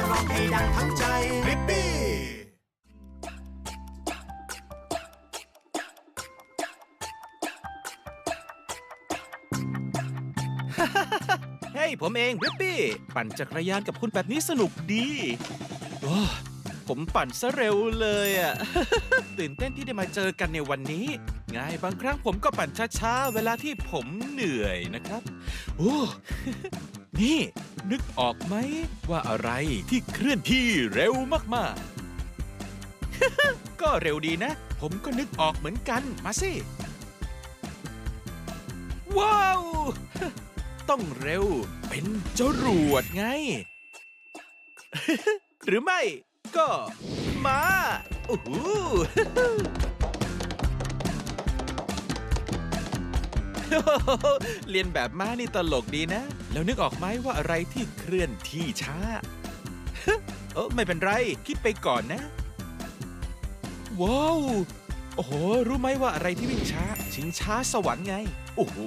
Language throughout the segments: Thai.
ต้องร้องให้ดังทั้งใจริปปี้เฮ้ยผมเองริปปี้ ปั่นจักรยานกับคุณแบบนี้สนุกดีโอ้ผมปั่นซะเร็วเลยอะ ตื่นเต้นที่ได้มาเจอกันในวันนี้ไงบางครั้งผมก็ปั่นช้าๆ เวลาที่ผมเหนื่อยนะครับ โอ้ นี่ นึกออกไหม ว่าอะไรที่เคลื่อนที่เร็วมากๆ ก็เร็วดีนะ ผมก็นึกออกเหมือนกันมาสิ ว้าว ต้องเร็วเป็นจรวดไง หรือไม่ก็มาโอ้โหเรียนแบบม้านี่ตลกดีนะ แล้วนึกออกไหมว่าอะไรที่เคลื่อนที่ช้า เออไม่เป็นไร คิดไปก่อนนะ ว้าว โอ้โห รู้ไหมว่าอะไรที่วิ่งช้า ชิงช้าสวรรค์ไง โอ้โห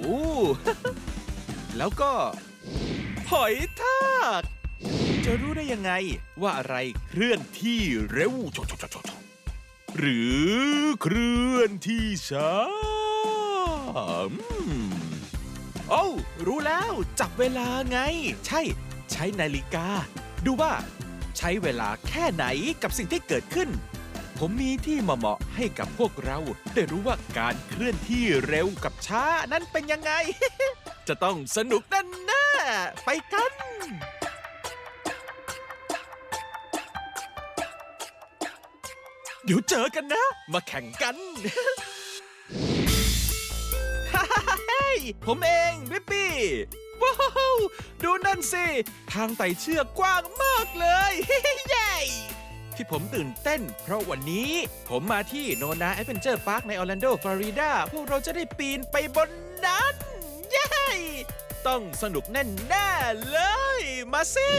แล้วก็ หอยทากจะรู้ได้ยังไงว่าอะไรเคลื่อนที่เร็วโชโชโชโชโชหรือเคลื่อนที่ช้าอืม โอ้รู้แล้วจับเวลาไง ใช่ ใช้นาฬิกา ดูว่า ใช้เวลาแค่ไหนกับสิ่งที่เกิดขึ้น ผมมีที่เหมาะให้กับพวกเรา ได้รู้ว่าการเคลื่อนที่เร็วกับช้านั้นเป็นยังไง จะต้องสนุกแน่ๆไปกัน เดี๋ยวเจอกันนะ มาแข่งกัน ผมเองวิปปี้ ว้าว ดูนั่นสิ ทางไต่เชือกกว้างมากเลย เย้ที่ผมตื่นเต้น เพราะวันนี้ผมมาที่โนนาแอดเวนเจอร์พาร์คในออร์แลนโดฟลอริดา พวกเราจะได้ปีนไปบนนั้น เย้ ต้องสนุกแน่ๆเลย มาสิ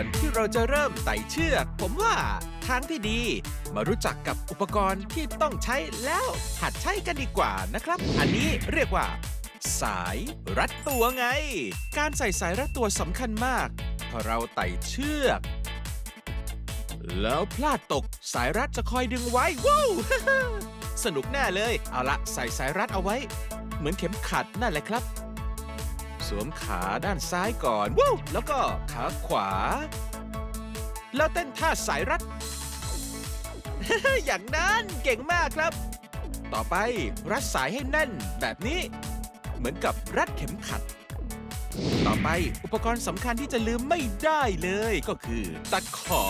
อนที่เราจะเริ่มไต่เชือก ผมว่าทางที่ดี มารู้จักกับอุปกรณ์ที่ต้องใช้แล้วหัดใช้กันดีกว่านะครับ อันนี้เรียกว่า สายรัดตัวไง การใส่สายรัดตัวสำคัญมากพอเราไต่เชือก แล้วพลาดตกสายรัดจะคอยดึงไว้ว้าวสนุกแน่เลย เอาละใส่สายรัดเอาไว้ เหมือนเข็มขัดนั่นแหละครับ สวมขาด้านซ้ายก่อนวู้แล้วก็ขาขวา แล้วเต้นท่าสายรัด อย่างนั้นเก่งมากครับ ต่อไปรัดสายให้แน่นแบบนี้ เหมือนกับรัดเข็มขัด ต่อไปอุปกรณ์สำคัญที่จะลืมไม่ได้เลยก็คือตะขอ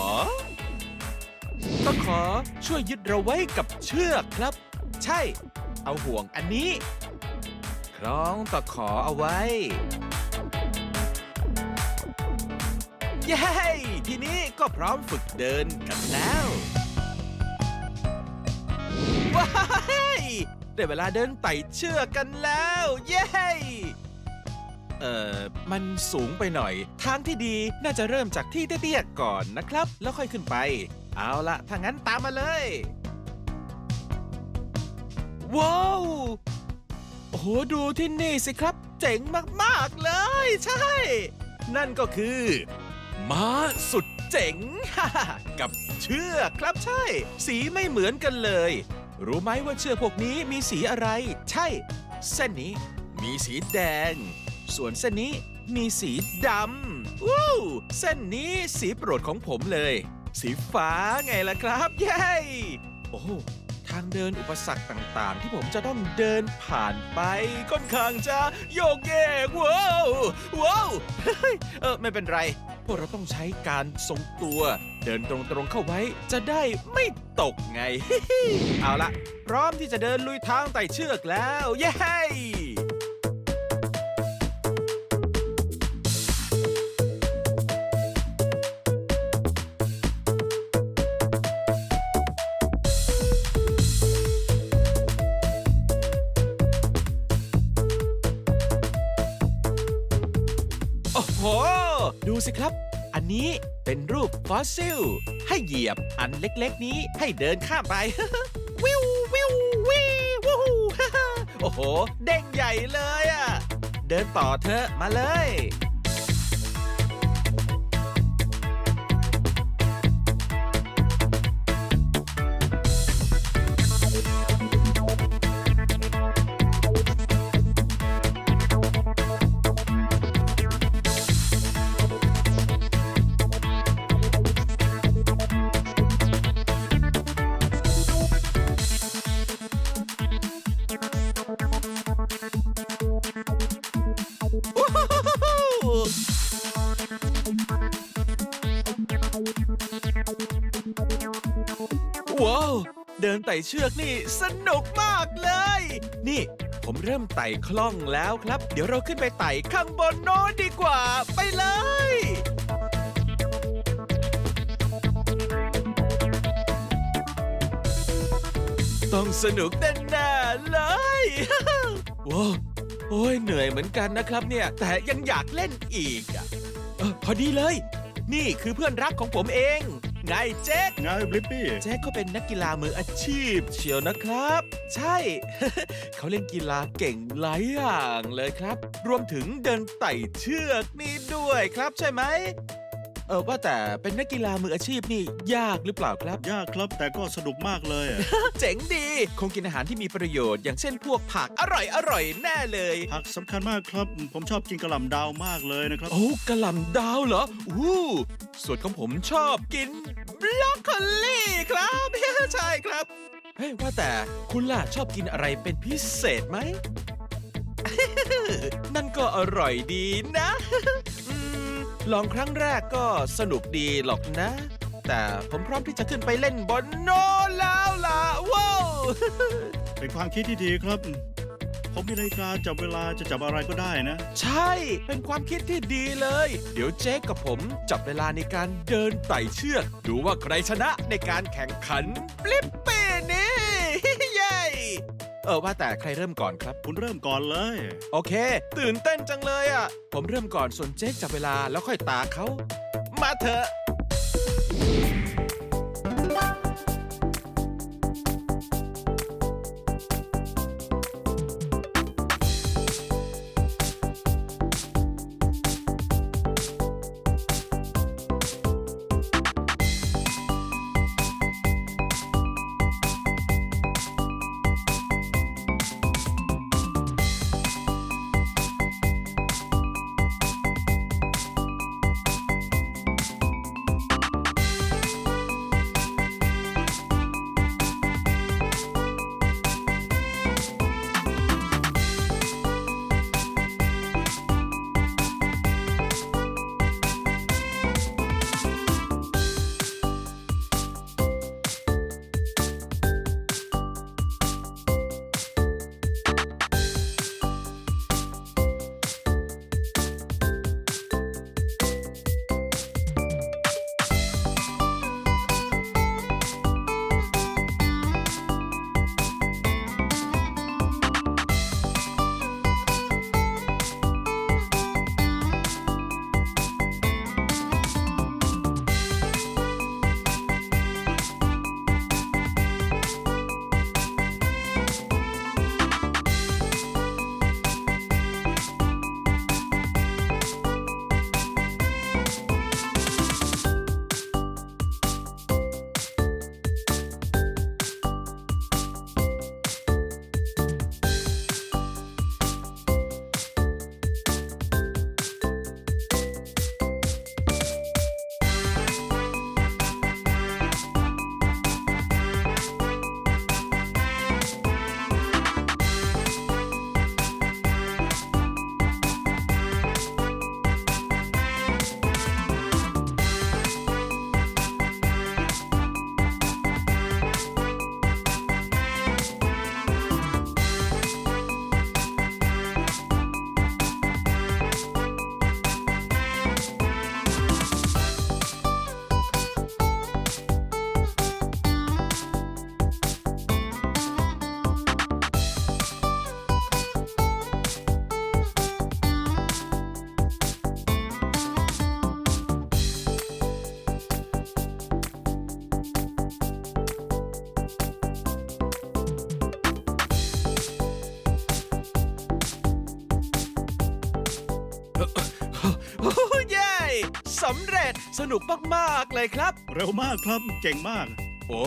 ตะขอช่วยยึดเราไว้กับเชือกครับ ใช่ เอาห่วงอันนี้ คล้องตะขอเอาไว้ เย้ ทีนี้ก็พร้อมฝึกเดินกันแล้ว ว้ายได้เวลาเดินไต่เชือกกันแล้ว เย้ เอ่อ มันสูงไปหน่อย ทางที่ดีน่าจะเริ่มจากที่เตี้ยๆก่อนนะครับ แล้วค่อยขึ้นไป เอาละถ้างั้นตามมาเลย ว้าว โอ้โหดูที่นี่สิครับ เจ๋งมากๆเลย ใช่ นั่นก็คือ ม้าสุดเจ๋ง กับเชือกครับใช่ สีไม่เหมือนกันเลย รู้ไหมว่าเชือกพวกนี้มีสีอะไร ใช่ เส้นนี้มีสีแดง ส่วนเส้นนี้มีสีดำวู้เส้นนี้สีโปรดของผมเลย สีฟ้าไงล่ะครับ เย้ โอ้ ทางเดินอุปสรรคต่างๆ ที่ผมจะต้องเดินผ่านไปค่อนข้างจะโยกเยกว้าวว้าวเฮ้ยเออไม่เป็นไร พวกเราต้องใช้การทรงตัว เดินตรงๆเข้าไว้จะได้ไม่ตกไง เอาละพร้อมที่จะเดินลุยทางไต่เชือกแล้ว เย้ อ้โอ้โห ดูสิครับ อันนี้เป็นรูปฟอสซิล ให้เหยียบอันเล็กๆนี้ให้เดินข้ามไป วิววิววิววู้ฮู้โอ้โห เด้งใหญ่เลยอะเดินต่อเถอะมาเลย ว้าวเดินไต่เชือกนี่สนุกมากเลย นี่ ผมเริ่มไต่คล่องแล้วครับ เดี๋ยวเราขึ้นไปไต่ข้างบนโน้นดีกว่า ไปเลยต้องสนุกแน่ๆเลยว้าวโอ้ยเหนื่อยเหมือนกันนะครับเนี่ย แต่ยังอยากเล่นอีกอะพอดีเลย นี่คือเพื่อนรักของผมเอง ไงเจ๊กไงบลิปปี้แจ็คเขาเป็นนักกีฬามืออาชีพ เชียวนะครับ ใช่ เขาเล่นกีฬาเก่งหลายอย่างเลยครับ รวมถึงเดินไต่เชือกนี่ด้วยครับใช่ไหม เออว่าแต่เป็นนักกีฬามืออาชีพนี่ยากหรือเปล่าครับ ยากครับแต่ก็สนุกมากเลยอะเจ๋งดี คงกินอาหารที่มีประโยชน์อย่างเช่นพวกผักอร่อยอร่อยๆแน่เลย ผักสำคัญมากครับ ผมชอบกินกระหล่ำดาวมากเลยนะครับโอ้กระหล่ำดาวเหรออู้ส่วนของผมชอบกินบรอกโคลีครับ ใช่ครับเฮ้ยว่าแต่คุณล่ะชอบกินอะไรเป็นพิเศษไหม นั่นก็อร่อยดีนะอืม ลองครั้งแรกก็สนุกดีหรอกนะ แต่ผมพร้อมที่จะขึ้นไปเล่นบนโน้นแล้วล่ะว้าวเป็นความคิดที่ดีครับ ผมมีนาฬิกาจับเวลาจะจับอะไรก็ได้นะ ใช่เป็นความคิดที่ดีเลย เดี๋ยวเจ๊กับผมจับเวลาในการเดินไต่เชือก ดูว่าใครชนะในการแข่งขันปลิปเป้นี่เย้ เออว่าแต่ใครเริ่มก่อนครับ คุณเริ่มก่อนเลย โอเค ตื่นเต้นจังเลยอะ ผมเริ่มก่อนส่วนเจ๊จับเวลาแล้วค่อยตาเขา มาเถอะำเร็จสนุกมากๆเลยครับ เร็วมากครับเก่งมาก โอ้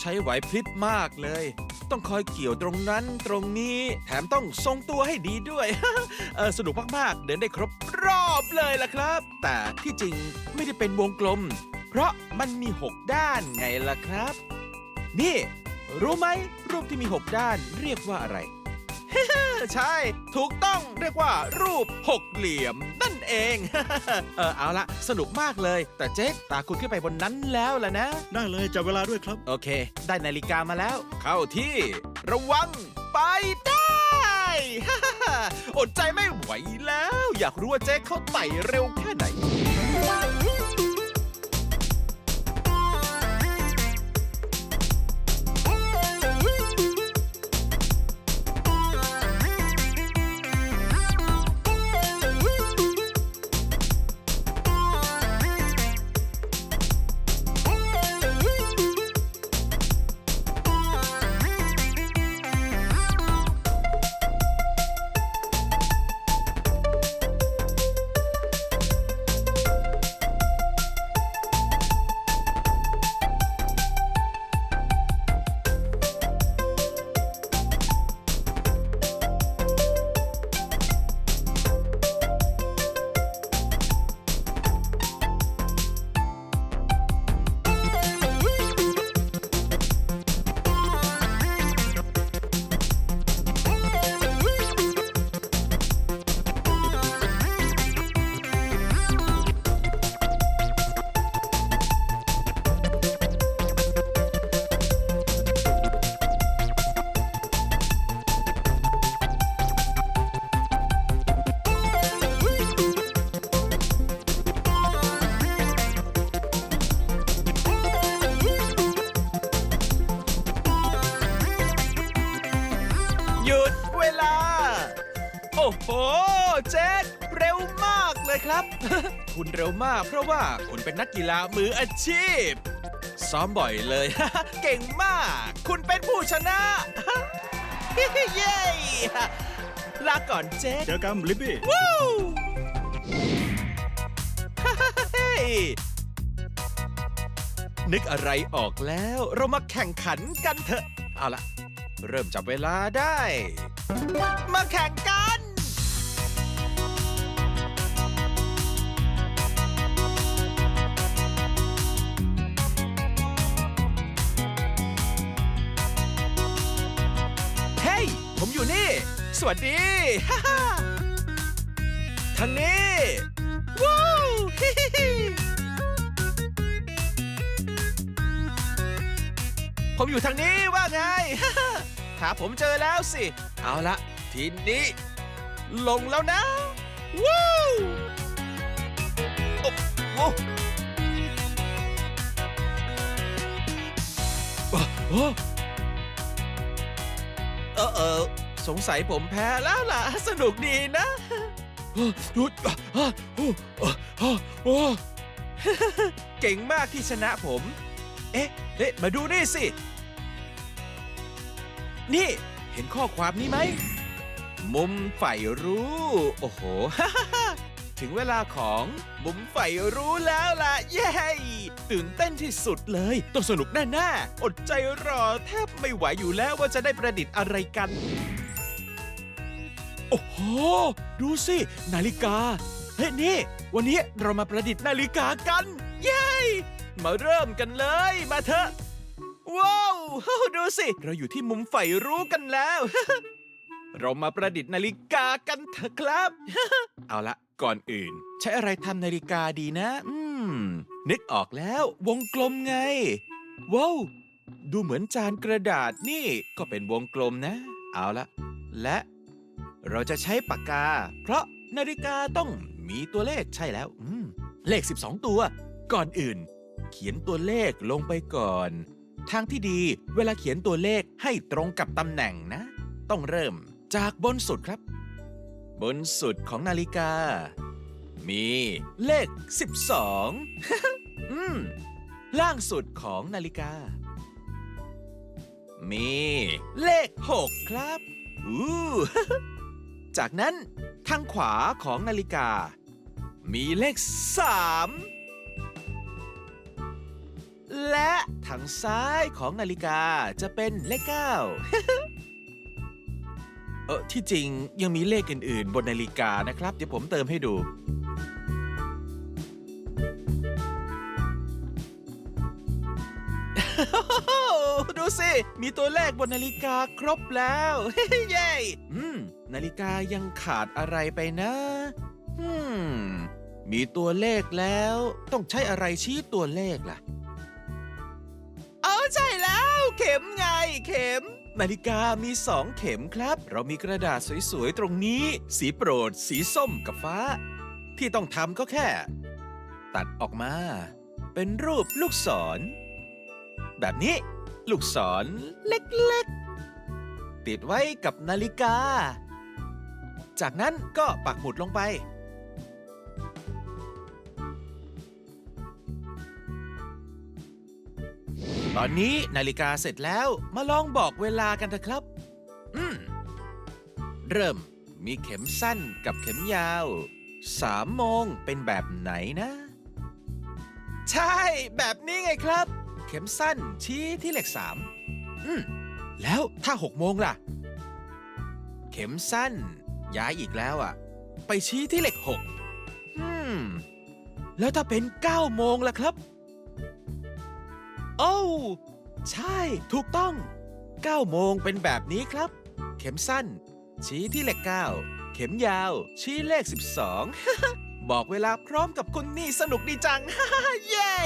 ใช้ไหวพริบมากเลย ต้องคอยเกี่ยวตรงนั้นตรงนี้ แถมต้องทรงตัวให้ดีด้วย เออสนุกมากๆ เดินได้ครบรอบเลยล่ะครับ แต่ที่จริงไม่ได้เป็นวงกลม เพราะมันมี 6 ด้านไงล่ะครับ นี่ รู้ไหมรูปที่มี 6 ด้านเรียกว่าอะไร ใช่ ถูกต้องเรียกว่า รูปหกเหลี่ยม นั่นเอง เออเอาละสนุกมากเลย แต่เจ๊ตาคุณขึ้นไปบนนั้นแล้วล่ะนะ ได้เลยจับเวลาด้วยครับ โอเค ได้นาฬิกามาแล้ว เข้าที่ ระวัง ไปได้ อดใจไม่ไหวแล้ว อยากรู้ว่าเจ๊เขาไต่เร็วแค่ไหน โอ้โห เจ๊เร็วมากเลยครับ คุณเร็วมากเพราะว่าคุณเป็นนักกีฬามืออาชีพ ซ้อมบ่อยเลย เก่งมาก คุณเป็นผู้ชนะ เย้ลาก่อนเจ๊เจอกันลิปปี้ วู้เฮ้ยนึกอะไรออกแล้ว เรามาแข่งขันกันเถอะ เอาละเริ่มจับเวลาได้ มาแข่งกัน นี่ สวัสดีฮ่าฮ่าทางนี้ว้าวฮิฮิฮิผมอยู่ทางนี้ว่าไงฮ่าฮ่าหาผมเจอแล้วสิ เอาละทีนี้ ลงแล้วนะว้าวโอ้โอ้โอ้โอ้เออเออ สงสัยผมแพ้แล้วล่ะ สนุกดีนะเก่งมากที่ชนะผม เอ๊ะเอ๊ะมาดูนี่สิ นี่เห็นข้อความนี้ไหม มุมใฝ่รู้ โอ้โห ถึงเวลาของมุมใฝ่รู้แล้วล่ะ เย้ ตื่นเต้นที่สุดเลย ต้องสนุกแน่ๆ อดใจรอแทบไม่ไหวอยู่แล้วว่าจะได้ประดิษฐ์อะไรกัน โอ้โห ดูสิ นาฬิกา เฮ้ยนี่ วันนี้เรามาประดิษฐ์นาฬิกากัน เย้ มาเริ่มกันเลย มาเถอะ ว้าว ดูสิ เราอยู่ที่มุมใฝ่รู้กันแล้ว เรามาประดิษฐ์นาฬิกากันเถอะครับ เอาละก่อนอื่น ใช้อะไรทำนาฬิกาดีนะ อืม นึกออกแล้ว วงกลมไง ว้าวดูเหมือนจานกระดาษนี่ก็เป็นวงกลมนะ เอาละและ เราจะใช้ปากกา เพราะนาฬิกาต้องมีตัวเลขใช่แล้วอืมเลข 12 ตัว ก่อนอื่น เขียนตัวเลขลงไปก่อน ทางที่ดีเวลาเขียนตัวเลขให้ตรงกับตำแหน่งนะ ต้องเริ่มจากบนสุดครับ บนสุดของนาฬิกา มีเลข 12 อืม ล่างสุดของนาฬิกา มีเลข 6 ครับ อู้ จากนั้นทางขวาของนาฬิกา มีเลข 3 และทางซ้ายของนาฬิกาจะเป็นเลข 9 เออที่จริงยังมีเลขอื่น ๆ บนนาฬิกานะครับ เดี๋ยวผมเติมให้ดูดูสิ มีตัวเลขบนนาฬิกาครบแล้ว เย้ อืม นาฬิกายังขาดอะไรไปนะอืมมีตัวเลขแล้วต้องใช้อะไรชี้ตัวเลขล่ะเอาใช่แล้ว เข็มไงเข็ม นาฬิกามีสองเข็มครับ เรามีกระดาษสวยๆ ตรงนี้ สีโปรด สีส้มกับฟ้า ที่ต้องทำก็แค่ ตัดออกมา เป็นรูปลูกศร แบบนี้ ลูกศรเล็กๆ ติดไว้กับนาฬิกา จากนั้นก็ปักหมุดลงไป ตอนนี้นาฬิกาเสร็จแล้วมาลองบอกเวลากันเถอะครับ อืม เริ่มมีเข็มสั้นกับเข็มยาวสามโมงเป็นแบบไหนนะ ใช่ แบบนี้ไงครับ เข็มสั้นชี้ที่เลขสามอืม แล้วถ้าหกโมงล่ะ เข็มสั้น ย้ายอีกแล้วอะ ไปชี้ที่เลขหกอืม แล้วถ้าเป็นเก้าโมงล่ะครับ โอ้วใช่ ถูกต้อง9โมงเป็นแบบนี้ครับ เข็มสั้น ชี้ที่เลข9เข็มยาว ชี้เลข12บอกเวลาพร้อมกับคุณนี่สนุกดีจัง เย้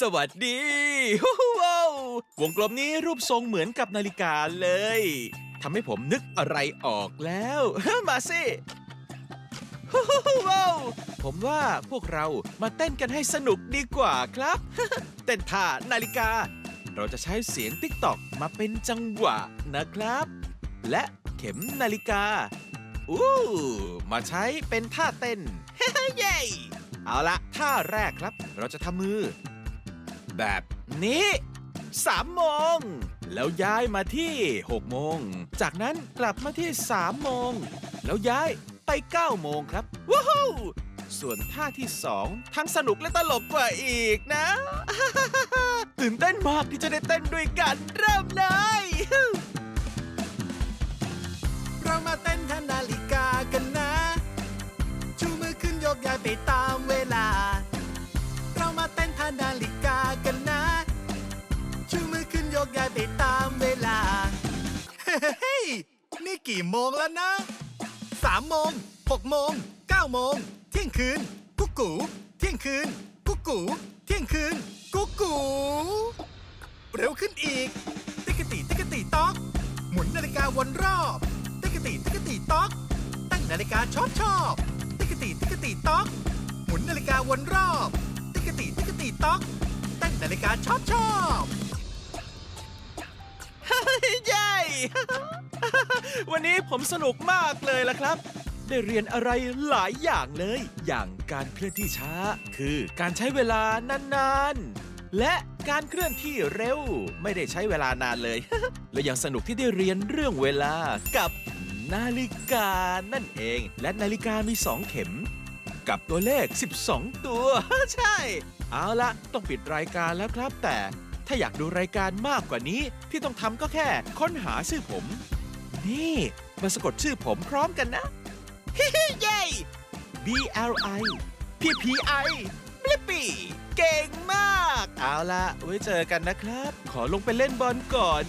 สวัสดีว้าววงกลมนี้รูปทรงเหมือนกับนาฬิกาเลย ทำให้ผมนึกอะไรออกแล้ว มาสิว้าวผมว่าพวกเรามาเต้นกันให้สนุกดีกว่าครับ เต้นท่านาฬิกา เราจะใช้เสียงติ๊กตอกมาเป็นจังหวะนะครับ และเข็มนาฬิกา อู้ มาใช้เป็นท่าเต้น เย้เอาละท่าแรกครับ เราจะทำมือ แบบนี้ สามโมง แล้วย้ายมาที่หกโมง จากนั้นกลับมาที่สามโมง แล้วย้ายไป 9 โมงครับว้าวส่วนท่าที่ 2 ทั้งสนุกและตลกกว่าอีกนะ ตื่นเต้นมากที่จะได้เต้นด้วยกันเริ่มเลย เรามาเต้นทันนาฬิกากันนะ ชูมือขึ้นยกย้ายไปตามเวลา เรามาเต้นทันนาฬิกา ยกย้ายไปตามเวลา เฮ้ย นี่กี่โมงแล้วนะสามโมงหกโมงเก้าโมง เที่ยงคืน กุ๊กกูเที่ยงคืน กุ๊กกูเที่ยงคืน กุ๊กกูเร็วขึ้นอีก ติ๊กติติ๊กติต๊อก หมุนนาฬิกาวนรอบ ติ๊กติติ๊กติต๊อก ตั้งนาฬิกาชอบชอบ ติ๊กติติ๊กติต๊อก หมุนนาฬิกาวนรอบ ติ๊กติติ๊กติต๊อก ตั้งนาฬิกาชอบชอบ วันนี้ผมสนุกมากเลยล่ะครับ ได้เรียนอะไรหลายอย่างเลย อย่างการเคลื่อนที่ช้า คือการใช้เวลานานๆ และการเคลื่อนที่เร็ว ไม่ได้ใช้เวลานานเลย และยังสนุกที่ได้เรียนเรื่องเวลากับนาฬิกานั่นเอง และนาฬิกามี2เข็ม กับตัวเลข 12 ตัว ใช่ เอาละต้องปิดรายการแล้วครับแต่ ถ้าอยากดูรายการมากกว่านี้ที่ต้องทำก็แค่ ค้นหาชื่อผม นี่ มาสะกดชื่อผมพร้อมกันนะเย้ B L I P P I บลิปปี้เก่งมาก เอาละไว้เจอกันนะครับ ขอลงไปเล่นบอลก่อน